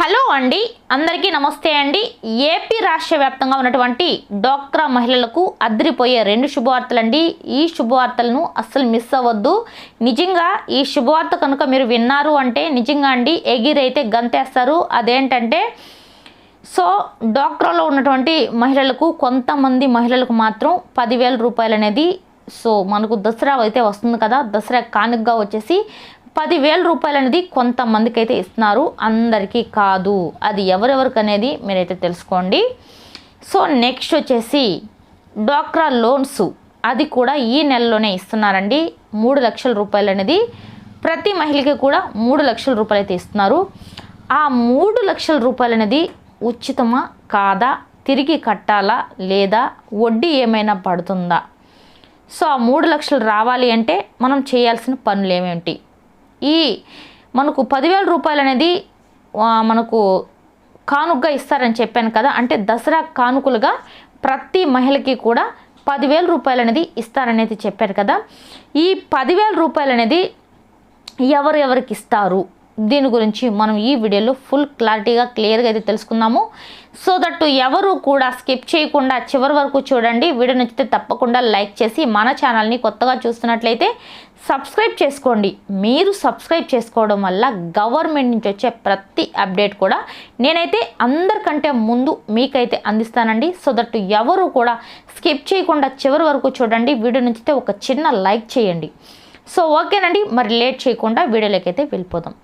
Hello అండి. అందరికీ నమస్తే అండి. ఏపీ రాష్ట్ర వ్యాప్తంగా ఉన్నటువంటి డోక్రా మహిళలకు అద్రిపోయే రెండు శుభవార్తలండి. ఈ శుభవార్తలను అస్సలు మిస్ అవ్వద్దు. నిజంగా ఈ శుభవార్త కనుక మీరు విన్నారు అంటే నిజంగా అండి ఎగిరైతే గంతేస్తారు. అదేంటంటే సో డాక్టర్లో ఉన్నటువంటి మహిళలకు కొంతమంది మహిళలకు మాత్రం పదివేల రూపాయలు అనేది సో మనకు దసరా అయితే వస్తుంది కదా దసరా కానుకగా వచ్చేసి పదివేల రూపాయలు అనేది కొంతమందికి అయితే ఇస్తున్నారు. అందరికీ కాదు. అది ఎవరెవరికి అనేది మీరైతే తెలుసుకోండి. సో నెక్స్ట్ వచ్చేసి డ్వాక్రా లోన్స్. అది కూడా ఈ నెలలోనే ఇస్తున్నారండి. మూడు లక్షల రూపాయలు అనేది ప్రతి మహిళకి కూడా మూడు లక్షల రూపాయలు అయితే ఇస్తున్నారు. ఆ మూడు లక్షల రూపాయలు అనేది ఉచితమా కాదా? తిరిగి కట్టాలా? లేదా వడ్డీ ఏమైనా పడుతుందా? సో ఆ మూడు లక్షలు రావాలి అంటే మనం చేయాల్సిన పనులు ఏమేమిటి ఈ మనకు పదివేల రూపాయలు అనేది మనకు కానుకగా ఇస్తారని చెప్పాను కదా అంటే దసరా కానుకలుగా ప్రతి మహిళకి కూడా పదివేల రూపాయలు అనేది ఇస్తారనేది చెప్పారు కదా. ఈ పదివేల రూపాయలు అనేది ఎవరు ఎవరికి ఇస్తారు? దీని గురించి మనం ఈ వీడియోలో ఫుల్ క్లారిటీగా క్లియర్గా అయితే తెలుసుకుందాము. సో దట్ ఎవరు కూడా స్కిప్ చేయకుండా చివరి వరకు చూడండి. వీడియో నచ్చితే తప్పకుండా లైక్ చేసి మన ఛానల్ని కొత్తగా చూస్తున్నట్లయితే సబ్స్క్రైబ్ చేసుకోండి. మీరు సబ్స్క్రైబ్ చేసుకోవడం వల్ల గవర్నమెంట్ నుంచి వచ్చే ప్రతి అప్డేట్ కూడా నేనైతే అందరికంటే ముందు మీకైతే అందిస్తానండి. సో దట్ ఎవరు కూడా స్కిప్ చేయకుండా చివరి వరకు చూడండి. వీడియో నచ్చితే ఒక చిన్న లైక్ చేయండి. సో ఓకేనండి. మరి లేట్ చేయకుండా వీడియోలోకి అయితే వెళ్ళిపోదాం.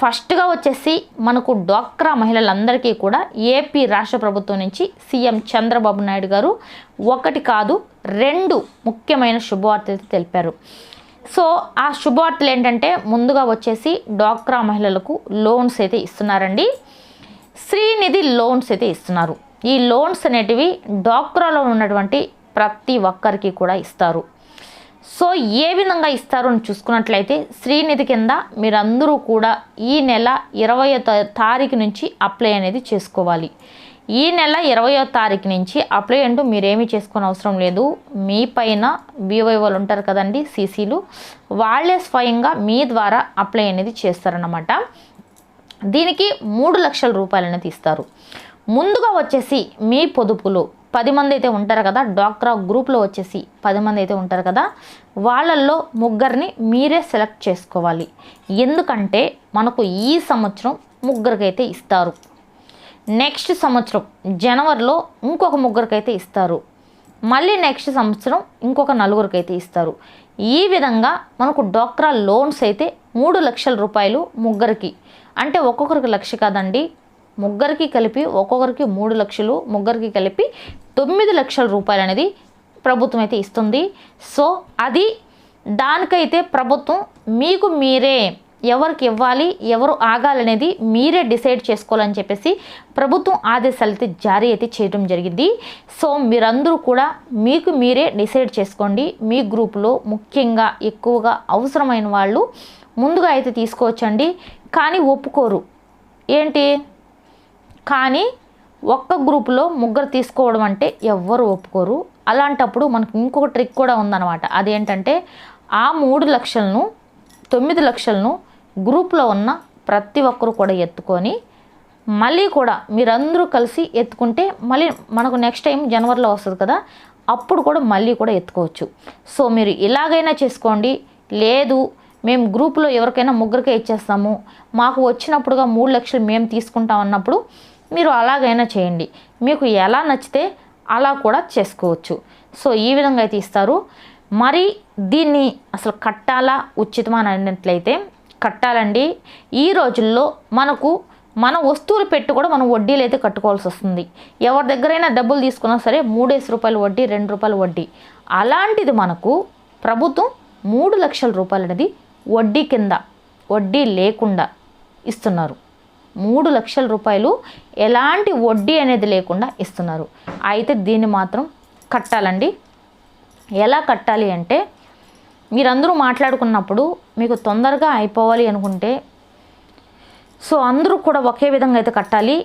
ఫస్ట్గా వచ్చేసి మనకు డ్వాక్రా మహిళలందరికీ కూడా ఏపీ రాష్ట్ర ప్రభుత్వం నుంచి సీఎం చంద్రబాబు నాయుడు గారు ఒకటి కాదు రెండు ముఖ్యమైన శుభవార్తలు తెలిపారు. సో ఆ శుభవార్తలు ఏంటంటే ముందుగా వచ్చేసి డ్వాక్రా మహిళలకు లోన్స్ అయితే ఇస్తున్నారండి. శ్రీనిధి లోన్స్ అయితే ఇస్తున్నారు. ఈ లోన్స్ అనేటివి డ్వాక్రాలో ఉన్నటువంటి ప్రతి ఒక్కరికి కూడా ఇస్తారు. సో ఏ విధంగా ఇస్తారు అని చూసుకున్నట్లయితే శ్రీనిధి కింద మీరందరూ కూడా ఈ నెల ఇరవయో తారీఖు నుంచి అప్లై అనేది చేసుకోవాలి. ఈ నెల ఇరవయో తారీఖు నుంచి అప్లై అంటూ మీరేమీ చేసుకునే అవసరం లేదు. మీ పైన బీవై వాళ్ళు ఉంటారు కదండి సీసీలు వాళ్ళే స్వయంగా మీ ద్వారా అప్లై అనేది చేస్తారన్నమాట. దీనికి మూడు లక్షల రూపాయలు అనేది ఇస్తారు ముందుగా వచ్చేసి మీ పొదుపులు. పది మంది అయితే ఉంటారు కదా డాక్రా గ్రూప్లో వచ్చేసి పది మంది అయితే ఉంటారు కదా వాళ్ళల్లో ముగ్గురిని మీరే సెలెక్ట్ చేసుకోవాలి. ఎందుకంటే మనకు ఈ సంవత్సరం ముగ్గురికైతే ఇస్తారు. నెక్స్ట్ సంవత్సరం జనవరిలో ఇంకొక ముగ్గురికైతే ఇస్తారు. మళ్ళీ నెక్స్ట్ సంవత్సరం ఇంకొక నలుగురికైతే ఇస్తారు. ఈ విధంగా మనకు డ్వాక్రా లోన్స్ అయితే మూడు లక్షల రూపాయలు ముగ్గురికి. అంటే ఒక్కొక్కరికి లక్ష కాదండి ముగ్గురికి కలిపి ఒక్కొక్కరికి మూడు లక్షలు ముగ్గురికి కలిపి తొమ్మిది లక్షల రూపాయలు అనేది ప్రభుత్వం అయితే ఇస్తుంది. సో అది దానికైతే ప్రభుత్వం మీకు మీరే ఎవరికి ఇవ్వాలి ఎవరు ఆగాలనేది మీరే డిసైడ్ చేసుకోవాలని చెప్పేసి ప్రభుత్వం ఆదేశాలు అయితే జారీ అయితే చేయడం జరిగింది. సో మీరందరూ కూడా మీకు మీరే డిసైడ్ చేసుకోండి. మీ గ్రూపులో ముఖ్యంగా ఎక్కువగా అవసరమైన వాళ్ళు ముందుగా అయితే తీసుకోవచ్చండి. కానీ ఒప్పుకోరు. ఏంటి? కానీ ఒక్క గ్రూపులో ముగ్గురు తీసుకోవడం అంటే ఎవ్వరు ఒప్పుకోరు. అలాంటప్పుడు మనకు ఇంకొక ట్రిక్ కూడా ఉందన్నమాట. అదేంటంటే ఆ మూడు లక్షలను తొమ్మిది లక్షలను గ్రూప్లో ఉన్న ప్రతి ఒక్కరు కూడా ఎత్తుకొని మళ్ళీ కూడా మీరందరూ కలిసి ఎత్తుకుంటే మళ్ళీ మనకు నెక్స్ట్ టైం జనవరిలో వస్తుంది కదా అప్పుడు కూడా మళ్ళీ కూడా ఎత్తుకోవచ్చు. సో మీరు ఇలాగైనా చేసుకోండి. లేదు మేము గ్రూప్లో ఎవరికైనా ముగ్గురికే ఇచ్చేస్తాము. మాకు వచ్చినప్పుడుగా మూడు లక్షలు మేము తీసుకుంటాం అన్నప్పుడు మీరు అలాగైనా చేయండి. మీకు ఎలా నచ్చితే అలా కూడా చేసుకోవచ్చు. సో ఈ విధంగా అయితే ఇస్తారు. మరి దీన్ని అసలు కట్టాలా? ఉచితమా? అని అన్నట్లయితే కట్టాలండి. ఈ రోజుల్లో మనకు మన వస్తువులు పెట్టి కూడా మనం వడ్డీలు అయితే కట్టుకోవాల్సి వస్తుంది. ఎవరి దగ్గరైనా డబ్బులు తీసుకున్నా సరే మూడేసి రూపాయలు వడ్డీ రెండు రూపాయలు వడ్డీ. అలాంటిది మనకు ప్రభుత్వం మూడు లక్షల రూపాయలు అనేది వడ్డీ కింద వడ్డీ లేకుండా ఇస్తున్నారు. మూడు లక్షల రూపాయలు ఎలాంటి వడ్డీ అనేది లేకుండా ఇస్తున్నారు. అయితే దీన్ని మాత్రం కట్టాలండి. ఎలా కట్టాలి అంటే మీరందరూ మాట్లాడుకున్నప్పుడు మీకు తొందరగా అయిపోవాలి అనుకుంటే సో అందరూ కూడా ఒకే విధంగా అయితే కట్టాలి.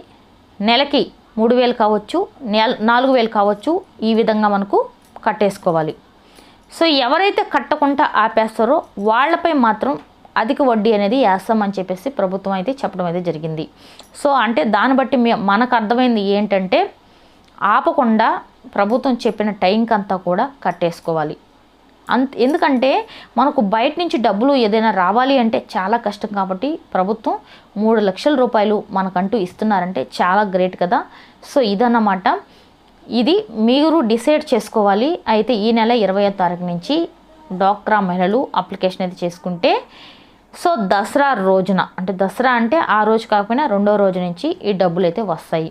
నెలకి మూడు వేలు కావచ్చు నెల నాలుగు వేలు కావచ్చు ఈ విధంగా మనకు కట్టేసుకోవాలి. సో ఎవరైతే కట్టకుండా ఆపేస్తారో వాళ్ళపై మాత్రం అధిక వడ్డీ అనేది వేస్తామని చెప్పేసి ప్రభుత్వం అయితే చెప్పడం అయితే జరిగింది. సో అంటే దాన్ని బట్టి మనకు అర్థమైంది ఏంటంటే ఆపకుండా ప్రభుత్వం చెప్పిన టైంకి అంతా కూడా కట్టేసుకోవాలి. అంత ఎందుకంటే మనకు బయట నుంచి డబ్బులు ఏదైనా రావాలి అంటే చాలా కష్టం కాబట్టి ప్రభుత్వం మూడు లక్షల రూపాయలు మనకంటూ ఇస్తున్నారంటే చాలా గ్రేట్ కదా. సో ఇదన్నమాట. ఇది మీరు డిసైడ్ చేసుకోవాలి. అయితే ఈ నెల ఇరవై తారీఖు నుంచి డాక్రా మహిళలు అప్లికేషన్ అయితే చేసుకుంటే సో దసరా రోజున అంటే దసరా అంటే ఆ రోజు కాకపోయినా రెండో రోజు నుంచి ఈ డబ్బులు అయితే వస్తాయి.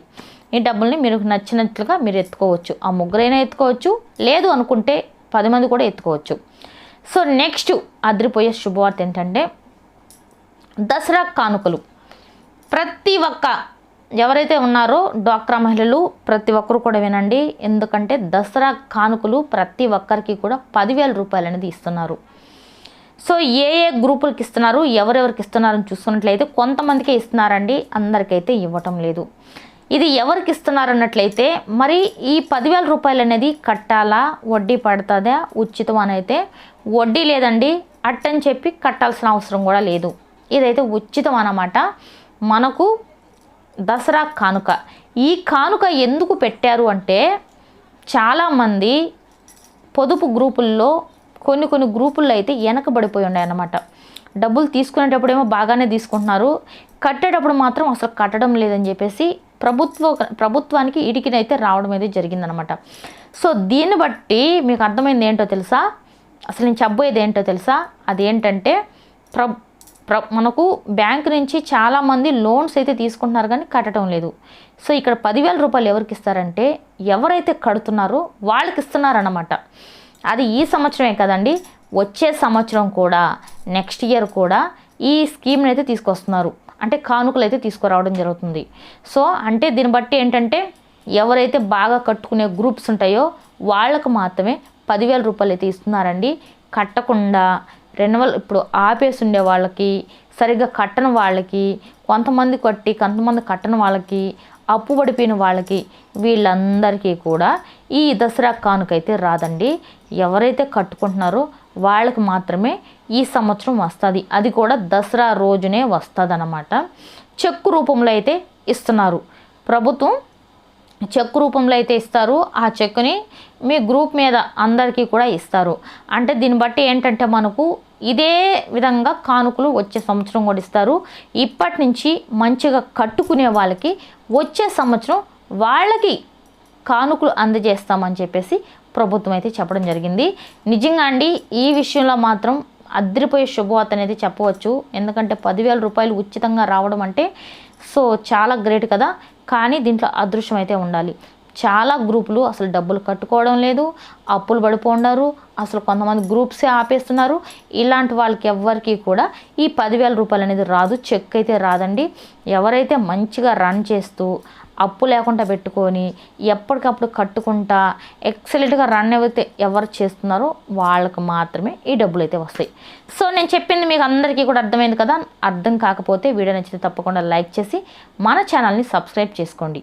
ఈ డబ్బుల్ని మీరు నచ్చినట్లుగా మీరు ఎత్తుకోవచ్చు. ఆ ముగ్గురైనా ఎత్తుకోవచ్చు లేదు అనుకుంటే పది మంది కూడా ఎత్తుకోవచ్చు. సో నెక్స్ట్ అదిరిపోయే శుభవార్త ఏంటంటే దసరా కానుకలు. ప్రతి ఒక్క ఎవరైతే ఉన్నారో డ్వాక్రా మహిళలు ప్రతి ఒక్కరు కూడా వినండి. ఎందుకంటే దసరా కానుకలు ప్రతి ఒక్కరికి కూడా పదివేల రూపాయలు అనేది ఇస్తున్నారు. సో ఏ ఏ గ్రూపులకి ఇస్తున్నారు ఎవరెవరికి ఇస్తున్నారని చూసుకున్నట్లయితే కొంతమందికే ఇస్తున్నారండి అందరికైతే ఇవ్వటం లేదు. ఇది ఎవరికి ఇస్తున్నారు అన్నట్లయితే మరి ఈ పదివేల రూపాయలు అనేది కట్టాలా వడ్డీ పడుతుందా ఉచితం అని అయితే వడ్డీ లేదండి అట్టని చెప్పి కట్టాల్సిన అవసరం కూడా లేదు. ఇదైతే ఉచితం అన్నమాట. మనకు దసరా కానుక. ఈ కానుక ఎందుకు పెట్టారు అంటే చాలామంది పొదుపు గ్రూపుల్లో కొన్ని కొన్ని గ్రూపుల్లో అయితే వెనకబడిపోయి ఉన్నాయి అన్నమాట డబ్బులు తీసుకునేటప్పుడు ఏమో బాగానే తీసుకుంటున్నారు. కట్టేటప్పుడు మాత్రం అసలు కట్టడం లేదని చెప్పేసి ప్రభుత్వ ప్రభుత్వానికి ఇడికినైతే రావడం అయితే జరిగిందనమాట సో దీన్ని బట్టి మీకు అర్థమైంది ఏంటో తెలుసా? అసలు నేను చెప్పబోయేది ఏంటో తెలుసా? అదేంటంటే ప్ర ప్ర మనకు బ్యాంక్ నుంచి చాలామంది లోన్స్ అయితే తీసుకుంటున్నారు కానీ కట్టడం లేదు. సో ఇక్కడ పదివేల రూపాయలు ఎవరికి ఇస్తారంటే ఎవరైతే కడుతున్నారో వాళ్ళకి ఇస్తున్నారన్నమాట. అది ఈ సంవత్సరమే కదండి. వచ్చే సంవత్సరం కూడా నెక్స్ట్ ఇయర్ కూడా ఈ స్కీమ్ని అయితే తీసుకొస్తున్నారు. అంటే కానుకలు అయితే తీసుకురావడం జరుగుతుంది. సో అంటే దీన్ని బట్టి ఏంటంటే ఎవరైతే బాగా కట్టుకునే గ్రూప్స్ ఉంటాయో వాళ్ళకు మాత్రమే పదివేల రూపాయలు అయితే ఇస్తున్నారండి. కట్టకుండా రెన్యువల్ ఇప్పుడు ఆపేసి ఉండే వాళ్ళకి సరిగ్గా కట్టని వాళ్ళకి కొంతమంది కట్టి కొంతమంది కట్టని వాళ్ళకి అప్పు పడిపోయిన వాళ్ళకి వీళ్ళందరికీ కూడా ఈ దసరా కానుకైతే రాదండి. ఎవరైతే కట్టుకుంటున్నారో వాళ్ళకి మాత్రమే ఈ సంవత్సరం వస్తుంది. అది కూడా దసరా రోజునే వస్తుంది అన్నమాట చెక్కు రూపంలో అయితే ఇస్తున్నారు. ప్రభుత్వం చెక్ రూపంలో అయితే ఇస్తారు. ఆ చెక్ని మీ గ్రూప్ మీద అందరికీ కూడా ఇస్తారు. అంటే దీన్ని బట్టి ఏంటంటే మనకు ఇదే విధంగా కానుకలు వచ్చే సంవత్సరం కూడా ఇస్తారు. ఇప్పటి నుంచి మంచిగా కట్టుకునే వాళ్ళకి వచ్చే సంవత్సరం వాళ్ళకి కానుకలు అందజేస్తామని చెప్పేసి ప్రభుత్వం అయితే చెప్పడం జరిగింది. నిజంగా అండి ఈ విషయంలో మాత్రం అద్దరిపోయే శుభవార్త అనేది చెప్పవచ్చు. ఎందుకంటే పదివేల రూపాయలు ఉచితంగా రావడం అంటే సో చాలా గ్రేట్ కదా. కానీ దీంట్లో అదృశ్యం అయితే ఉండాలి. చాలా గ్రూపులు అసలు డబ్బులు కట్టుకోవడం లేదు అప్పులు పడిపోండారు అసలు కొంతమంది గ్రూప్సే ఆపేస్తున్నారు. ఇలాంటి వాళ్ళకి ఎవ్వరికి కూడా ఈ పదివేల రూపాయలు అనేది రాదు చెక్ అయితే రాదండి. ఎవరైతే మంచిగా రన్ చేస్తూ అప్పు లేకుండా పెట్టుకొని ఎప్పటికప్పుడు కట్టుకుంటా ఎక్సలెంట్గా రన్ అయితే ఎవరు చేస్తున్నారో వాళ్ళకు మాత్రమే ఈ డబ్బులు అయితే వస్తాయి. సో నేను చెప్పింది మీకు అందరికీ కూడా అర్థమైంది కదా? అర్థం కాకపోతే వీడియో నచ్చితే తప్పకుండా లైక్ చేసి మన ఛానల్ని సబ్స్క్రైబ్ చేసుకోండి.